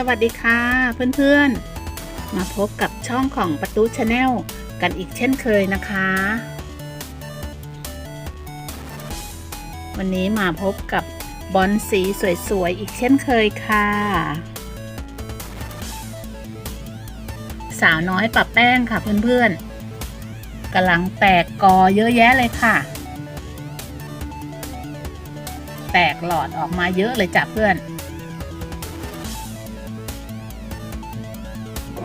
สวัสดีค่ะเพื่อนๆ มาพบกับช่องของประตูชาแนลกันอีกเช่นเคยนะคะ วันนี้มาพบกับบอลสีสวยๆ อีกเช่นเคยค่ะ สาวน้อยปะแป้งค่ะเพื่อนๆกำลังแตกกอเยอะแยะเลยค่ะ แตกหลอดออกมาเยอะเลยจ้ะเพื่อน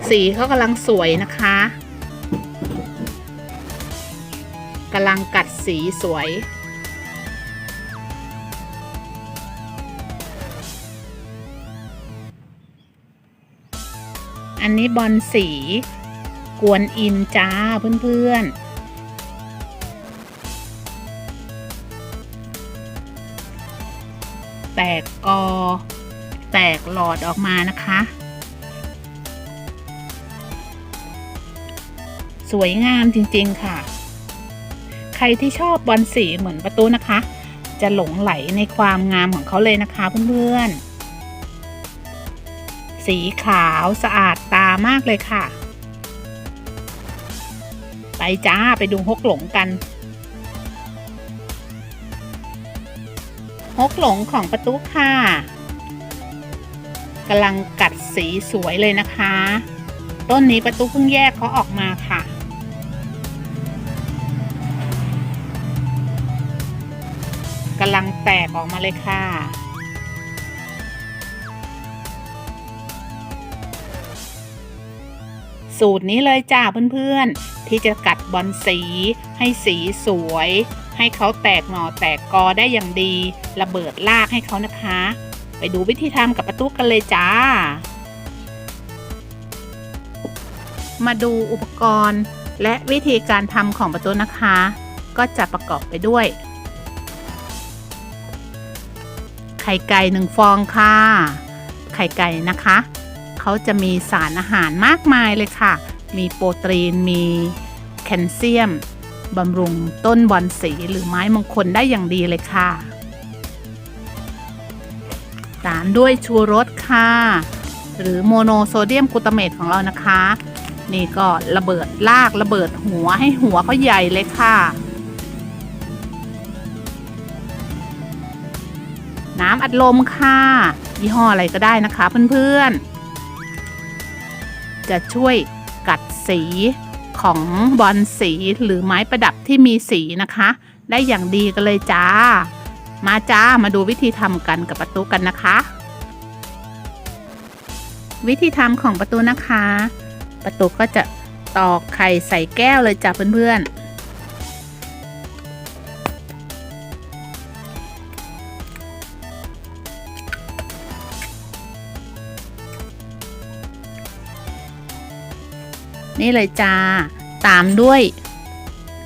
สีเขากำลังสวยนะคะกำลังกัดสีสวย อันนี้บอลสี กวนอินจ้าเพื่อนๆแตกกอ แตกหลอดออกมานะคะ สวยงามจริงๆค่ะ ใครที่ชอบบอลสีเหมือนประตูนะคะ จะหลงไหลในความงามของเขาเลยนะคะเพื่อนๆ สีขาวสะอาดตามากเลยค่ะ ไปจ้าไปดูฮกหลงกันฮกหลงของประตูค่ะกำลังกัดสีสวยเลยนะคะ ต้นนี้ประตูเพิ่งแยกเขาออกมาค่ะ กำลังแตกออกมาเลยค่ะ สูตรนี้เลยจ้าเพื่อนๆ ที่จะกัดบอลสี ให้สีสวย ให้เขาแตกหน่อแตกกอได้อย่างดี ระเบิดลากให้เขานะคะ ไปดูวิธีทำกับประตูกันเลยจ้า มาดูอุปกรณ์และวิธีการทำของประตูนะคะ ก็จะประกอบไปด้วย ไข่ไก่หนึ่งฟองค่ะ ไข่ไก่นะคะ เขาจะมีสารอาหารมากมายเลยค่ะ มีโปรตีน มีแคลเซียมบำรุงต้นบอนสีหรือไม้มงคลได้อย่างดีเลยค่ะ ตามด้วยชูรสค่ะ หรือโมโนโซเดียมกลูตาเมตของเรานะคะ นี่ก็ระเบิดลากระเบิดหัวให้หัวเขาใหญ่เลยค่ะ น้ำอัดลมค่ะ ยี่ห้ออะไรก็ได้นะคะเพื่อนๆ จะช่วยกัดสีของบอลสีหรือไม้ประดับที่มีสีนะคะ ได้อย่างดีกันเลยจ้า มาจ้ามาดูวิธีทำกันกับประตูกันนะคะ วิธีทำของประตูนะคะ ประตูก็จะตอกไข่ใส่แก้วเลยจ้าเพื่อนๆ นี่เลยจ้า ตามด้วย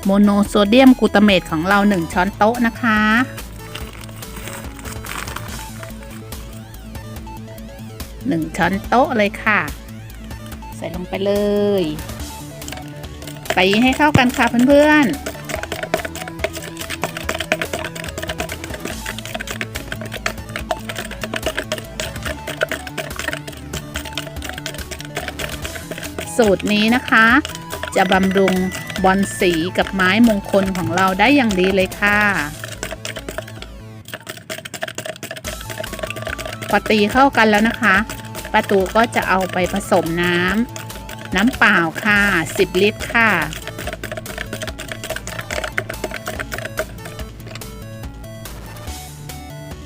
โมโนโซเดียมกูตาเมตของเรา 1 ช้อนโต๊ะนะคะ 1 ช้อนโต๊ะเลยค่ะ ใส่ลงไปเลย ตีให้เข้ากันค่ะเพื่อนๆ สูตรนี้นะคะ จะบำรุงบอลสีกับไม้มงคลของเราได้อย่างดีเลยค่ะพอตีเข้ากันแล้วนะคะ ประตูก็จะเอาไปผสมน้ำน้ำเปล่าค่ะ 10 ลิตรค่ะ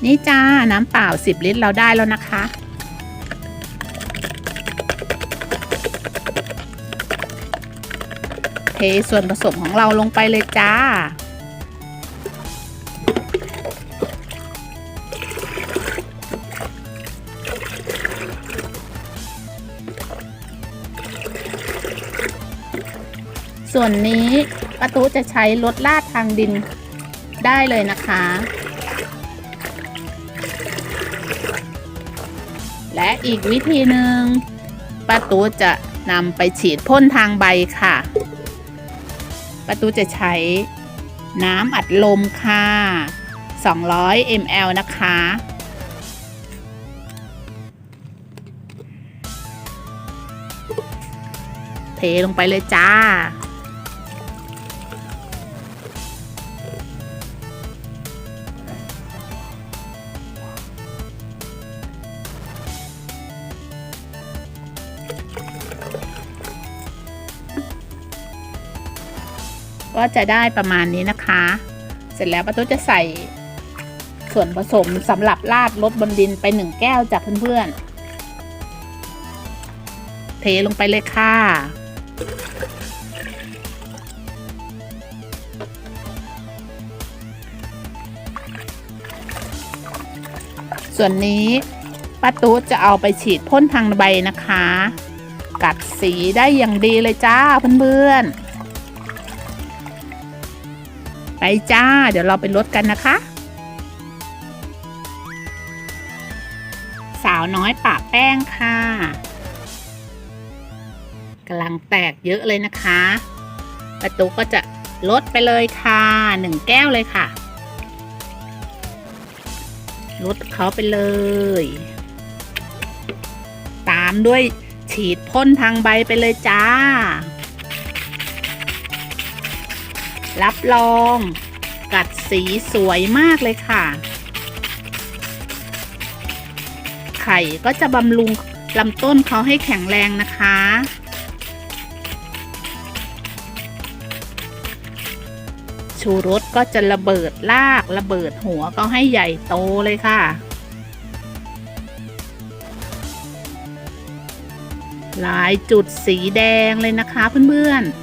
นี่จ้าน้ำเปล่า 10 ลิตรเราได้แล้วนะคะ ส่วนผสมของเราลงไปเลยจ้า ส่วนนี้ประตูจะใช้รถลาดทางดินได้เลยนะคะ และอีกวิธีหนึ่งประตูจะนำไปฉีดพ่นทางใบค่ะ ประตูจะใช้น้ำอัดลมค่ะ 200 ml นะคะ เทลงไปเลยจ้า ก็จะได้ประมาณนี้นะคะ เสร็จแล้วป้าตุ๊จะใส่ส่วนผสมสำหรับราดรสบนดินไปหนึ่งแก้วจากเพื่อนๆ เทลงไปเลยค่ะ ส่วนนี้ป้าตุ๊จะเอาไปฉีดพ่นทางใบนะคะ กัดสีได้อย่างดีเลยจ้าเพื่อนๆ ไปจ้า เดี๋ยวเราไปลดกันนะคะ สาวน้อยปะแป้งค่ะกำลังแตกเยอะเลยนะคะ ประตูก็จะลดไปเลยค่ะหนึ่งแก้วเลยค่ะลดเขาไปเลย ตามด้วยฉีดพ่นทางใบไปเลยจ้า รับรอง กัดสีสวยมากเลยค่ะ ไข่ก็จะบำรุงลำต้นเขาให้แข็งแรงนะคะ ชูรสก็จะระเบิดลากระเบิดหัวก็ให้ใหญ่โตเลยค่ะลายจุดสีแดงเลยนะคะเพื่อนๆ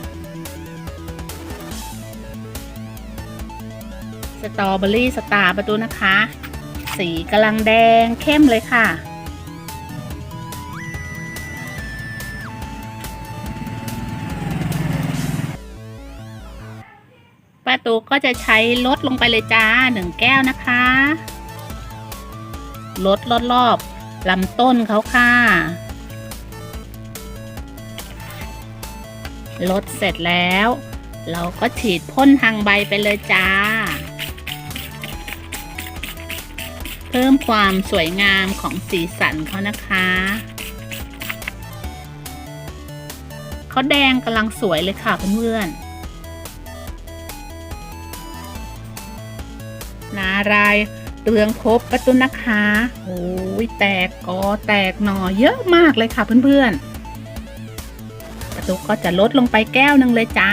สตรอเบอรี่สตาร์ประตูนะคะ สีกำลังแดงเข้มเลยค่ะป้าตูก็จะใช้ลดลงไปเลยจ้าหนึ่งแก้วนะคะลดรอบๆลำต้นเขาค่ะลดเสร็จแล้ว เราก็ฉีดพ่นทางใบไปเลยจ้า เพิ่มความสวยงามของสีสันเขานะคะเขาแดงกำลังสวยเลยค่ะเพื่อนๆนารายเรืองพบประตุนะคะโอ้ยแตกกอแตกหน่อเยอะมากเลยค่ะเพื่อนๆประตุก็จะลดลงไปแก้วหนึ่งเลยจ้า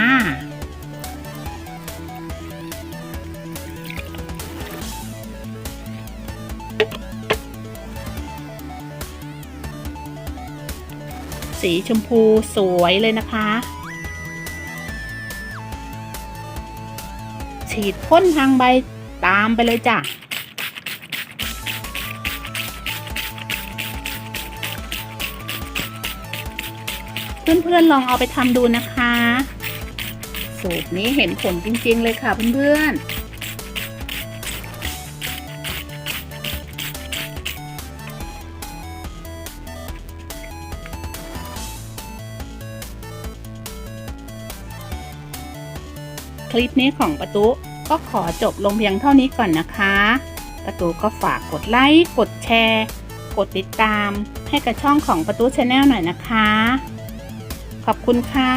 สีชมพูสวยเลยนะคะ ฉีดพ่นทางใบตามไปเลยจ้ะเพื่อนๆลองเอาไปทำดูนะคะ สูตรนี้เห็นผลจริงๆเลยค่ะเพื่อนๆ ลิปนี้ของประตูก็ขอจบลงเพียงเท่านี้ก่อนนะคะ ประตูก็ฝากกดไลค์ กดแชร์ กดติดตามให้กับช่องของประตูชาแนลหน่อยนะคะ ขอบคุณค่ะ